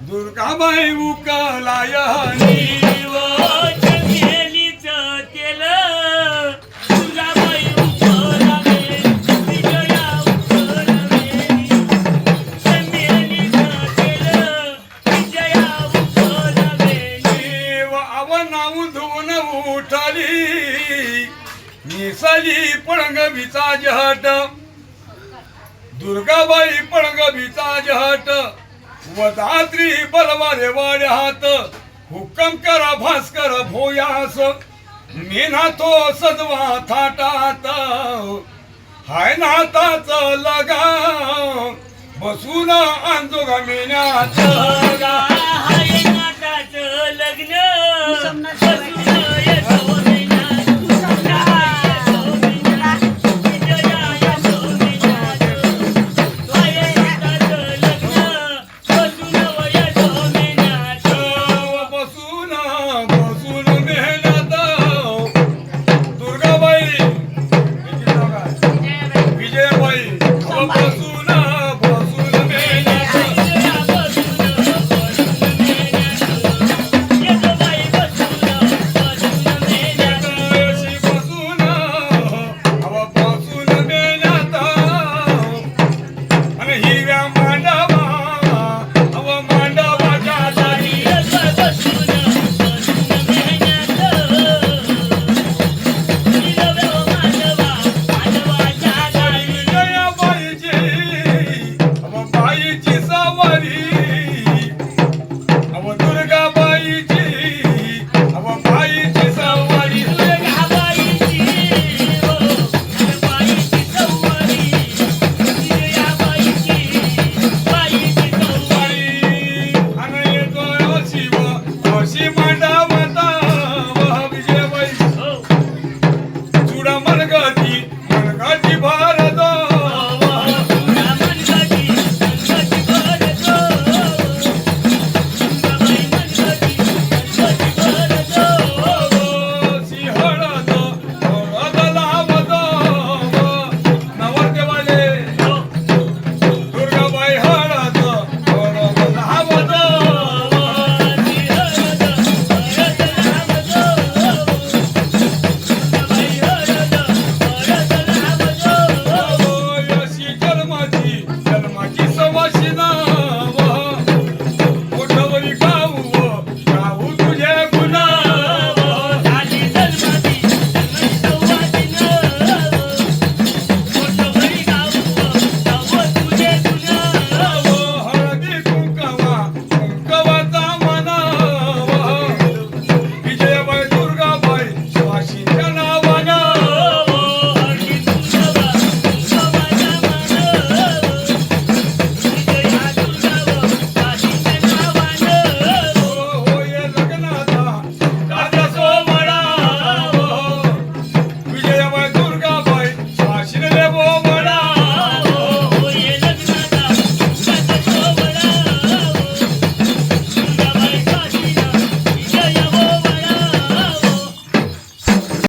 दुर्गाबाई उकलाय हनी पळंग नाव. उठली. जहट. दुर्गाबाई पळंगवीचा जहट. वदात्री बलवारे वाड्यात हुक्कम करा भास्कर भोयास मेना तो सजवा थाटात. हाय नाताच लगा बसून अंजोगा मेन्यात আমার গাছ